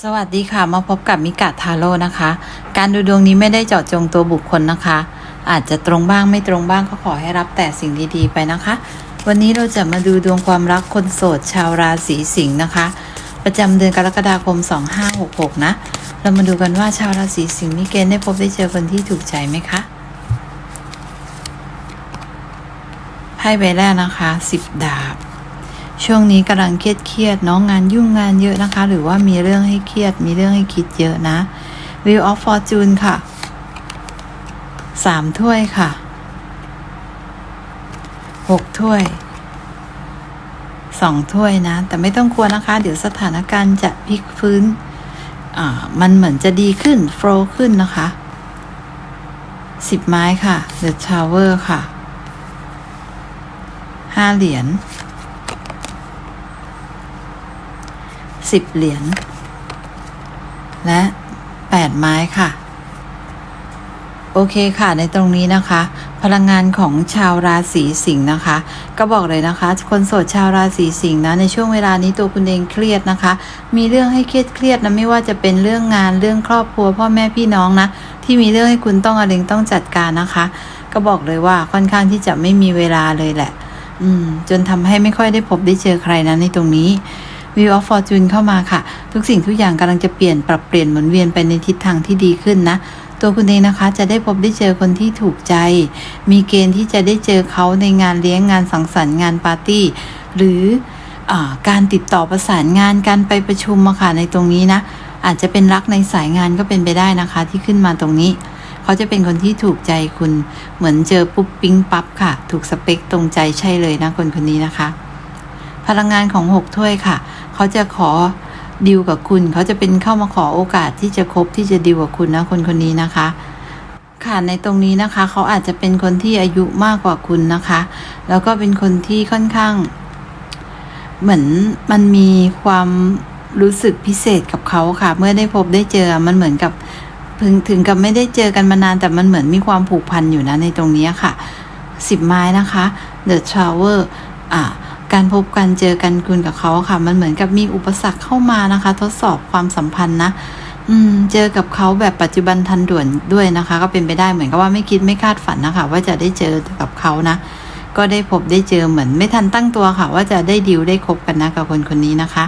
สวัสดีค่ะ มาพบกับมิกาทาโร่นะคะ การดูดวงนี้ไม่ได้เจาะจงตัวบุคคลนะคะ อาจจะตรงบ้างไม่ตรงบ้างก็ขอให้รับแต่สิ่งดีๆไปนะคะ วันนี้เราจะมาดูดวงความรักคนโสด ชาวราศีสิงห์นะคะ ประจำเดือนกรกฎาคม 2566 นะ เรามาดูกันว่าชาวราศีสิงห์มีเกณฑ์ได้พบได้เจอคนที่ถูกใจไหมคะไพ่ใบแรกนะคะ 10 ดาบ ช่วงนี้กำลังเครียดเครียดๆเน้องงานยุ่งงานเยอะนะคะ หรือว่ามีเรื่องให้เครียด มีเรื่องให้คิดเยอะนะ Wheel of Fortune ค่ะสามถ้วยค่ะหกถ้วยสองถ้วยนะ แต่ไม่ต้องกลัวนะคะ เดี๋ยวสถานการณ์จะพลิกฟื้นอ่ามันเหมือนจะดีขึ้นโฟล์ขึ้นนะคะสิบไม้ค่ะ The Tower ค่ะห้าเหรียญ สิบเหรียญ และแปดไม้ค่ะ โอเคค่ะในตรงนี้นะคะ พลังงานของชาวราศีสิงห์นะคะ ก็บอกเลยนะคะ คนโสดชาวราศีสิงห์นะในช่วงเวลานี้ตัวคุณเองเครียดนะคะ มีเรื่องให้เครียดเครียดนะไม่ว่าจะเป็นเรื่องงานเรื่องครอบครัวพ่อแม่พี่น้องนะ ที่มีเรื่องให้คุณต้องอะไรต้องจัดการนะคะ ก็บอกเลยว่าค่อนข้างที่จะไม่มีเวลาเลยแหละ อืม จนทำให้ไม่ค่อยได้พบได้เจอใครนะในตรงนี้ View of Fortune เข้ามาค่ะ ทุกสิ่งทุกอย่างกำลังจะเปลี่ยนปรับเปลี่ยนหมุนเวียนไปในทิศทางที่ดีขึ้นนะ ตัวคุณเองนะคะจะได้พบได้เจอคนที่ถูกใจ มีเกณฑ์ที่จะได้เจอเขาในงานเลี้ยงงานสังสรรค์งานปาร์ตี้ หรืออการติดต่อประสานงานการไปประชุมมาค่ะในตรงนี้นะ อาจจะเป็นรักในสายงานก็เป็นไปได้นะคะ ที่ขึ้นมาตรงนี้เขาจะเป็นคนที่ถูกใจคุณ เหมือนเจอปุ๊บปิ๊งปั๊บค่ะ ถูกสเปคตรงใจใช่เลยนะคนคนนี้นะคะ พลังงานของหกถ้วยค่ะ เขาจะขอดิวกับคุณ เขาจะเป็นเข้ามาขอโอกาสที่จะคบที่จะดิวกับคุณนะคนคนนี้นะคะค่ะในตรงนี้นะคะเขาอาจจะเป็นคนที่อายุมากกว่าคุณนะคะ แล้วก็เป็นคนที่ค่อนข้าง เหมือนมันมีความรู้สึกพิเศษกับเขาค่ะ เมื่อได้พบได้เจอมันเหมือนกับถึงถึงกับไม่ได้เจอกันมานานแต่มันเหมือนมีความผูกพันอยู่นะในตรงนี้ค่ะสิบไม้นะคะ The Tower อ่า การพบกันเจอกันคุณกับเขาค่ะ มันเหมือนกับมีอุปสรรคเข้ามานะคะ ทดสอบความสัมพันธ์นะอืมเจอกับเขาแบบปัจจุบันทันด่วนด้วยนะคะ ก็เป็นไปได้เหมือนกับว่าไม่คิดไม่คาดฝันนะคะ ว่าจะได้เจอกับเขานะ ก็ได้พบได้เจอเหมือนไม่ทันตั้งตัวค่ะ ว่าจะได้ดิวได้คบกันนะกับคนคนนี้นะคะ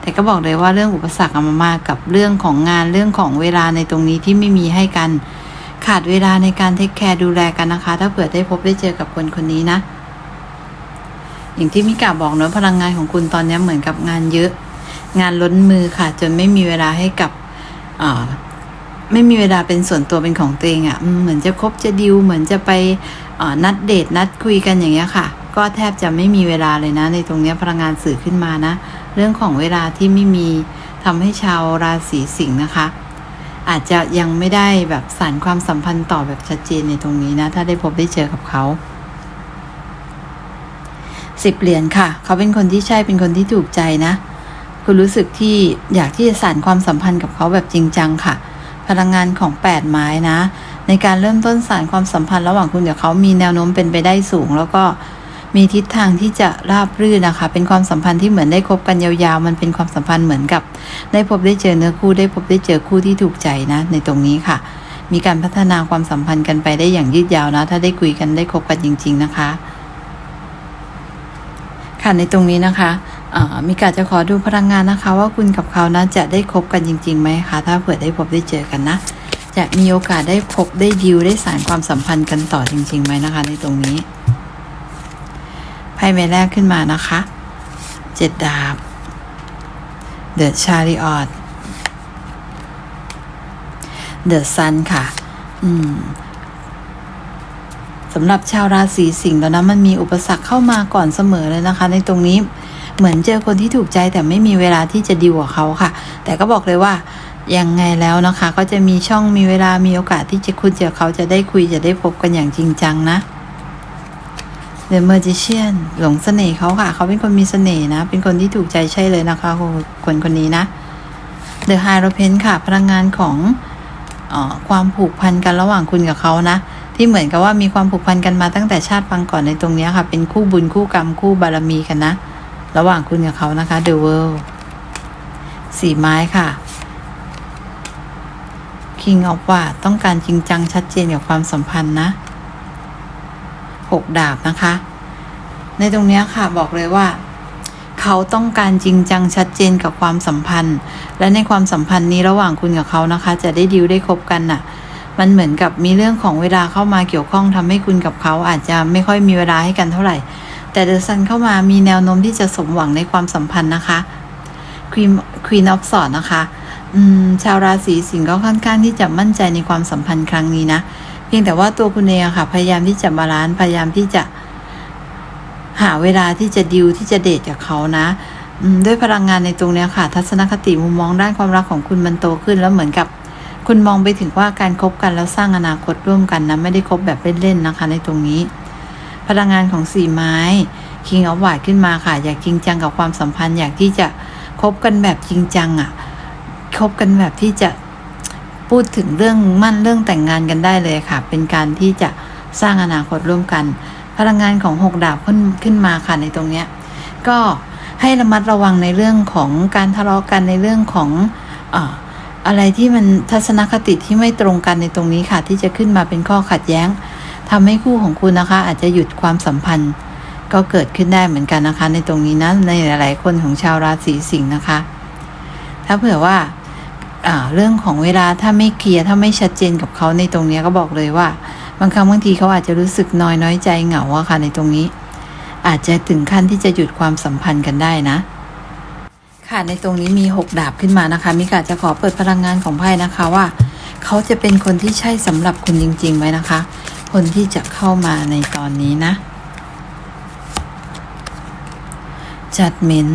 แต่ก็บอกเลยว่าเรื่องอุปสรรคมามากกับเรื่องของงานเรื่องของเวลาในตรงนี้ที่ไม่มีให้กัน ขาดเวลาในการเทคแคร์ดูแลกันนะคะ ถ้าเผื่อได้พบได้เจอกับคนคนนี้นะ อย่างที่มิกาบอกเนอะพลังงานของคุณตอนนี้เหมือนกับงานเยอะ งานล้นมือค่ะ จนไม่มีเวลาให้กับไม่มีเวลาเป็นส่วนตัวเป็นของตัวเองอะ่ะเหมือนจะคบจะดิวเหมือนจะไปนัดเดทนัดคุยกันอย่างเงี้ยค่ะ ก็แทบจะไม่มีเวลาเลยนะ ในตรงเนี้ยพลังงานสื่อขึ้นมานะ เรื่องของเวลาที่ไม่มีทำให้ชาวราศีสิงห์นะคะ อาจจะยังไม่ได้แบบสานความสัมพันธ์ต่อแบบชัดเจนในตรงนี้นะ ถ้าได้พบได้เจอกับเขา สิบเหรียญค่ะ เขาเป็นคนที่ใช่เป็นคนที่ถูกใจนะ คุณรู้สึกที่อยากที่จะสานความสัมพันธ์กับเขาแบบจริงจังค่ะ พลังงานของแปดไม้นะ ในการเริ่มต้นสานความสัมพันธ์ระหว่างคุณกับเขามีแนวโน้มเป็นไปได้สูง แล้วก็มีทิศทางที่จะราบรื่นนะคะ เป็นความสัมพันธ์ที่เหมือนได้คบกันยาวๆ มันเป็นความสัมพันธ์เหมือนกับ ได้พบได้เจอเนื้อคู่ได้พบได้เจอคู่ที่ถูกใจนะ ในตรงนี้ค่ะ มีการพัฒนาความสัมพันธ์กันไปได้อย่างยืดยาวนะ ถ้าได้คุยกันได้คบกันจริง ๆ นะคะ ค่ะในตรงนี้นะคะมิกาจะขอดูพลังงานนะคะ ว่าคุณกับเขานะจะได้คบกันจริงๆไหมคะ ถ้าเผื่อได้พบได้เจอกันนะ จะมีโอกาสได้พบได้ดิวได้สารความสัมพันธ์กันต่อจริงๆไหมนะคะ ในตรงนี้ไพ่ใบแรกขึ้นมานะคะเจ็ดดาบ The Chariot The Sun ค่ะ อืม สำหรับชาวราศีสิงห์แล้วนะมันมีอุปสรรคเข้ามาก่อนเสมอเลยนะคะ ในตรงนี้เหมือนเจอคนที่ถูกใจแต่ไม่มีเวลาที่จะดิวกับเขาค่ะ แต่ก็บอกเลยว่ายังไงแล้วนะคะ ก็จะมีช่องมีเวลามีโอกาสที่จะคุณเจอเขาจะได้คุยจะได้พบกันอย่างจริงจังนะ The Magician หลงเสน่ห์เขาค่ะ เขาเป็นคนมีเสน่ห์นะ เป็นคนที่ถูกใจใช่เลยนะคะคนคนนี้นะ The Hierophant ค่ะ พลังงานของออความผูกพันกันระหว่างคุณกับเขานะ ที่เหมือนกับว่ามีความผูกพันกันมาตั้งแต่ชาติปังก่อนในตรงนี้ค่ะ เป็นคู่บุญคู่กรรมคู่บารมีกันนะ ระหว่างคุณกับเขานะคะ The World สีไม้ค่ะ King of w a ต้องการจริงจังชัดเจนกับความสัมพันธ์นะหกดาบนะคะ ในตรงนี้ค่ะบอกเลยว่า เขาต้องการจริงจังชัดเจนกับความสัมพันธ์ และในความสัมพันธ์นี้ระหว่างคุณกับเขานะคะ จะได้ดิวได้คบกันน่ะ มันเหมือนกับมีเรื่องของเวลาเข้ามาเกี่ยวข้องทำให้คุณกับเขาอาจจะไม่ค่อยมีเวลาให้กันเท่าไหร่ แต่เดอะซันเข้ามามีแนวโน้มที่จะสมหวังในความสัมพันธ์นะคะควีนควีนออฟสอดนะคะอืมชาวราศีสิงห์ก็ค่อนข้างที่จะมั่นใจในความสัมพันธ์ครั้งนี้นะ เพียงแต่ว่าตัวคุณเองอะค่ะ พยายามที่จะบาลานซ์พยายามที่จะ หาเวลาที่จะดิวที่จะเดทกับเขานะอืมด้วยพลังงานในตรงนี้ค่ะ ทัศนคติมุมมองด้านความรักของคุณมันโตขึ้นแล้วเหมือนกับ คุณมองไปถึงว่าการคบกันแล้วสร้างอนาคตร่วมกันนะไม่ได้คบแบบเล่นๆนะคะ ในตรงนี้ พลังงานของสี่ไม้ King of w a r d ขึ้นมาค่ะ อยากจริงจังกับความสัมพันธ์ อยากที่จะคบกันแบบจริงจังอะ่ะคบกันแบบที่จะพูดถึงเรื่องมั่นเรื่องแต่งงานกันได้เลยค่ะ เป็นการที่จะสร้างอนาคตร่วมกัน พลังงานของหกดาบขึ้นขึ้นมาค่ะในตรงเนี้ยก็ให้ระมัดระวังในเรื่องของการทะเลาะกันในเรื่องของอ อะไรที่มันทัศนคติที่ไม่ตรงกันในตรงนี้ค่ะ ที่จะขึ้นมาเป็นข้อขัดแย้งทำให้คู่ของคุณนะคะ อาจจะหยุดความสัมพันธ์ ก็เกิดขึ้นได้เหมือนกันนะคะ ในตรงนี้นะในหลาย ๆ คนของชาวราศีสิงห์นะคะ ถ้าเผื่อว่าาเรื่องของเวลาถ้าไม่เคลียร์ถ้าไม่ชัดเจนกับเขาในตรงนี้ก็บอกเลยว่า บางครั้งบางทีเขาอาจจะรู้สึกน้อยน้อยใจเหงาอะค่ะในตรงนี้ อาจจะถึงขั้นที่จะหยุดความสัมพันธ์กันได้นะ ค่ะในตรงนี้มีหกดาบขึ้นมานะคะมิกาจะขอเปิดพลังงานของไพ่นะคะว่า เขาจะเป็นคนที่ใช่สำหรับคุณจริงๆไหมนะคะ คนที่จะเข้ามาในตอนนี้นะ Judgment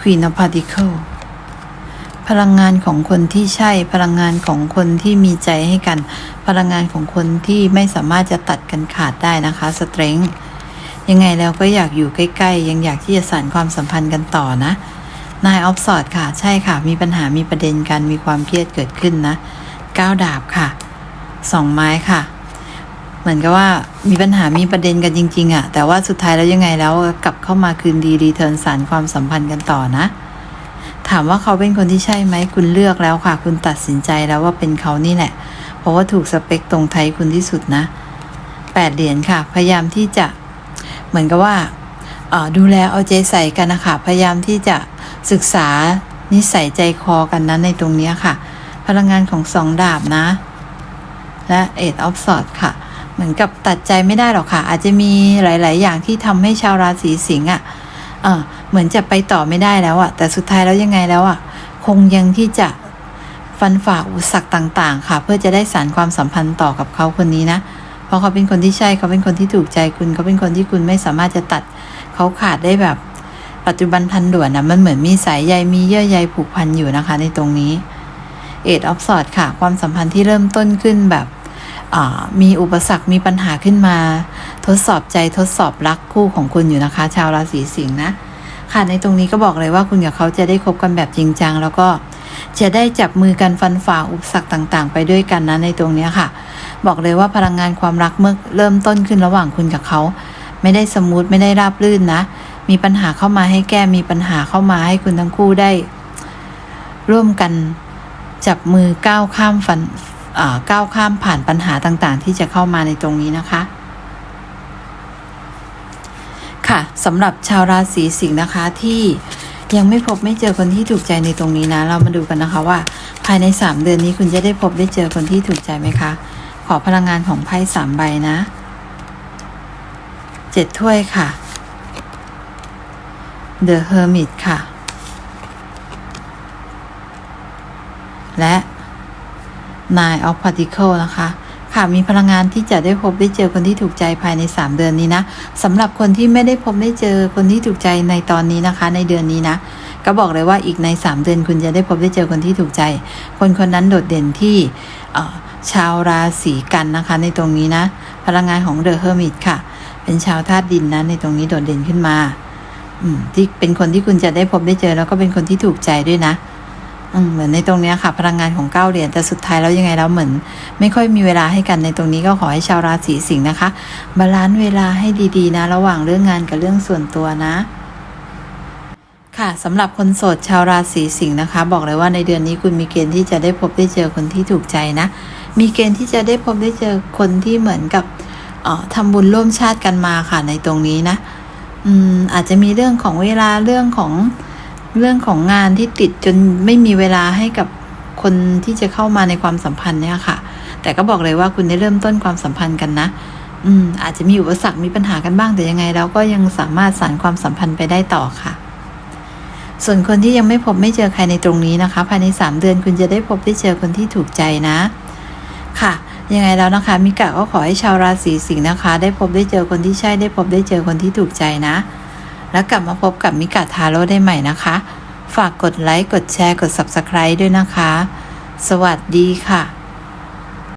Queen of Pentacles พลังงานของคนที่ใช่พลังงานของคนที่มีใจให้กัน พลังงานของคนที่ไม่สามารถจะตัดกันขาดได้นะคะ Strength ยังไงแล้วก็อยากอยู่ใกล้ๆ ยังอยากที่จะสานความสัมพันธ์กันต่อนะ นายออฟสอดค่ะ ใช่ค่ะ มีปัญหามีประเด็นกัน มีความเครียดเกิดขึ้นนะก้าวดาบค่ะสองไม้ค่ะ เหมือนกับว่ามีปัญหามีประเด็นกันจริง ๆอะแต่ว่าสุดท้ายแล้วยังไงแล้วกลับเข้ามาคืนดีรีเทิร์นสารความสัมพันธ์กันต่อนะ ถามว่าเขาเป็นคนที่ใช่ไหมคุณเลือกแล้วค่ะ คุณตัดสินใจแล้วว่าเป็นเขานี่แหละ เพราะว่าถูกสเปคตรงไทยคุณที่สุดนะแปดเหรียญค่ะ พยายามที่จะ เหมือนกับว่าดูแลเอาใจใส่กันนะคะพยายามที่จะศึกษานิสัยใจคอกันนะในตรงนี้ค่ะ พลังงานของสองดาบนะ และเอ็ดออฟสอดค่ะ เหมือนกับตัดใจไม่ได้หรอกค่ะ อาจจะมีหลาย ๆ อย่างที่ทำให้ชาวราศีสิงห์อะเออเหมือนจะไปต่อไม่ได้แล้วอะ แต่สุดท้ายแล้วยังไงแล้วอะ คงยังที่จะฟันฝ่าอุปสรรคต่าง ๆ ค่ะ เพื่อจะได้สานความสัมพันธ์ต่อกับเขาคนนี้นะ เพราะเขาเป็นคนที่ใช่เขาเป็นคนที่ถูกใจคุณ เขาเป็นคนที่คุณไม่สามารถจะตัดเขาขาดได้แบบ ปัจจุบันทันด่วนนะมันเหมือนมีสายใยมีเยื่อใยผูกพันอยู่นะคะ ในตรงนี้เอ็ดออฟสอดค่ะ ความสัมพันธ์ที่เริ่มต้นขึ้นแบบมีอุปสรรคมีปัญหาขึ้นมา ทดสอบใจทดสอบรักคู่ของคุณอยู่นะคะ ชาวราศีสิงห์นะค่ะในตรงนี้ก็บอกเลยว่าคุณกับเขาจะได้คบกันแบบจริงจังแล้วก็ จะได้จับมือกันฟันฝ่าอุปสรรคต่างๆ ไปด้วยกันนะในตรงนี้ค่ะ บอกเลยว่าพลังงานความรักเมื่อเริ่มต้นขึ้นระหว่างคุณกับเขา ไม่ได้สมูทไม่ได้ราบรื่นนะ มีปัญหาเข้ามาให้แก้มีปัญหาเข้ามาให้คุณทั้งคู่ได้ ร่วมกันจับมือก้าวข้ามฟันก้าวข้ามผ่านปัญหาต่างๆ ที่จะเข้ามาในตรงนี้นะคะ ค่ะสำหรับชาวราศีสิงห์นะคะที่ ยังไม่พบไม่เจอคนที่ถูกใจในตรงนี้นะ เรามาดูกันนะคะว่า ภายใน 3 เดือนนี้คุณจะได้พบได้เจอคนที่ถูกใจไหมคะ ขอพลังงานของไพ่สามใบนะเจ็ดถ้วยค่ะ The Hermit ค่ะ และ Nine of Pentacles นะคะ ค่ะมีพลังงานที่จะได้พบได้เจอคนที่ถูกใจภายใน 3 เดือนนี้นะสำหรับคนที่ไม่ได้พบได้เจอคนที่ถูกใจในตอนนี้นะคะ ในเดือนนี้นะ ก็บอกเลยว่าอีกใน 3 เดือนคุณจะได้พบได้เจอคนที่ถูกใจ คนคนนั้นโดดเด่นที่ชาวราศีกันนะคะ ในตรงนี้นะ พลังงานของ The Hermit ค่ะ เป็นชาวธาตุดินนะในตรงนี้โดดเด่นขึ้นมาอืมที่เป็นคนที่คุณจะได้พบได้เจอแล้วก็เป็นคนที่ถูกใจด้วยนะ เหมือนในตรงนี้ค่ะ พลังงานของเก้าเหรียญแต่สุดท้ายแล้วยังไงแล้วเหมือน ไม่ค่อยมีเวลาให้กันในตรงนี้ก็ขอให้ชาวราศีสิงห์นะคะ บาลานซ์เวลาให้ดีๆ นะ ระหว่างเรื่องงานกับเรื่องส่วนตัวนะค่ะสำหรับคนโสดชาวราศีสิงห์นะคะ บอกเลยว่าในเดือนนี้คุณมีเกณฑ์ที่จะได้พบได้เจอคนที่ถูกใจนะ มีเกณฑ์ที่จะได้พบได้เจอคนที่เหมือนกับออทำบุญร่วมชาติกันมาค่ะในตรงนี้นะ อืมอาจจะมีเรื่องของเวลาเรื่องของ เรื่องของงานที่ติดจนไม่มีเวลาให้กับคนที่จะเข้ามาในความสัมพันธ์เนี่ยค่ะ แต่ก็บอกเลยว่าคุณได้เริ่มต้นความสัมพันธ์กันนะ อืม อาจจะมีอุปสรรคมีปัญหากันบ้างแต่ยังไงเราก็ยังสามารถสานความสัมพันธ์ไปได้ต่อค่ะ ส่วนคนที่ยังไม่พบไม่เจอใครในตรงนี้นะคะ ภายใน 3 เดือนคุณจะได้พบได้เจอคนที่ถูกใจนะ ค่ะ ยังไงแล้วนะคะมิกะก็ขอให้ชาวราศีสิงห์นะคะ ได้พบได้เจอคนที่ใช่ได้พบได้เจอคนที่ถูกใจนะ แล้วกลับมาพบกับมิกาทาโร่ได้ใหม่นะคะ ฝากกดไลค์ กดแชร์ กด Subscribe ด้วยนะคะ สวัสดีค่ะ